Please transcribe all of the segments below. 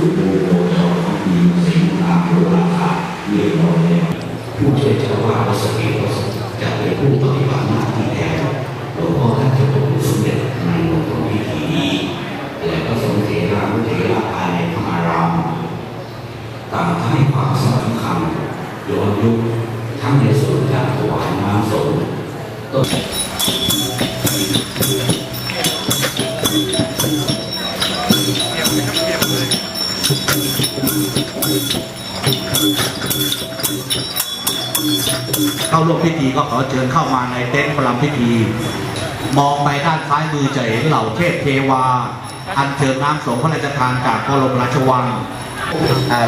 ปูโบชี่ยวชาญวัสดุก่อสร้างจะเป็นผู้ปฏิบัติที่แทนหลวงพ่อท่านจะเป็นสำเร็จในวงพ่อวินี้และก็สมเถรามุเถระภายในพระอารามต่างให้ความสำคัญย้อนยุคทั้งในส่วนการถวายน้ำสงต้น เข้าร่วมพิธีก็ขอเชิญเข้ามาในเต็นท์ประลำพิธี มองไปด้านซ้ายมือจะเห็นเหล่าเทพเทวา อัญเชิญน้ำสงฆ์พระราชทานจากพระบรมราชวัง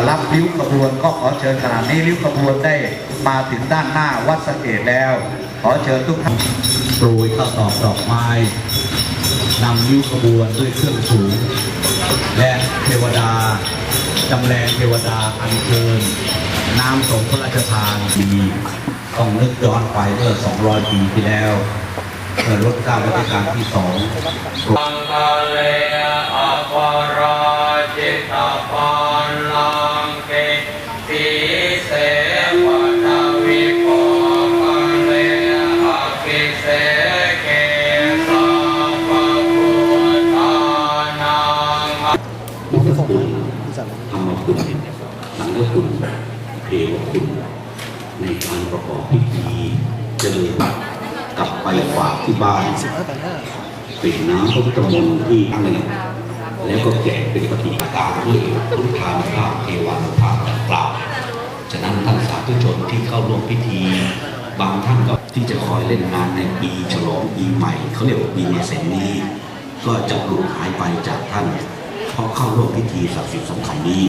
รับริ้วขบวนก็ขอเชิญขณะนี้ริ้วขบวนได้มาถึงด้านหน้าวัดสเกดแล้ว ขอเชิญทุกท่านโปรยข้าวตอกดอกไม้นำริ้วขบวนด้วยเครื่องสูงและเทวดา จำแรงเทวดาอัญเชิญน้ำสงพระราชทานดีต้องนึกย้อนไปเมื่อ 200 ปีที่แล้วเมื่อรัชการัชกาลที่สองมังคเลอปราจิตาปันลังเกสีเสปทวิโกกังเลอกิเสเกสัพพะพุทธานังธรรมคุณสังฆคุณเทวคุณในการประกอบพิธีเจริญบัตรกลับไปฝากที่บ้านเป็นน้ำพระพุทธมนต์ที่หนึ่งแล้วก็แจกเป็นปฏิปทาด้วยพุทธานุภาพเทวานุภาพดังกล่าวฉะนั้นท่านสาธุชนที่เข้าร่วมพิธี บางท่านก็ที่จะคอยเล่นงานในปีฉลองปีใหม่เขาเรียกว่าปีมษายนนี้ ก็จะหลุดหายไปจากท่าน เพราะเข้าร่วมพิธีศักดิ์สิทธิ์สำคัญนี้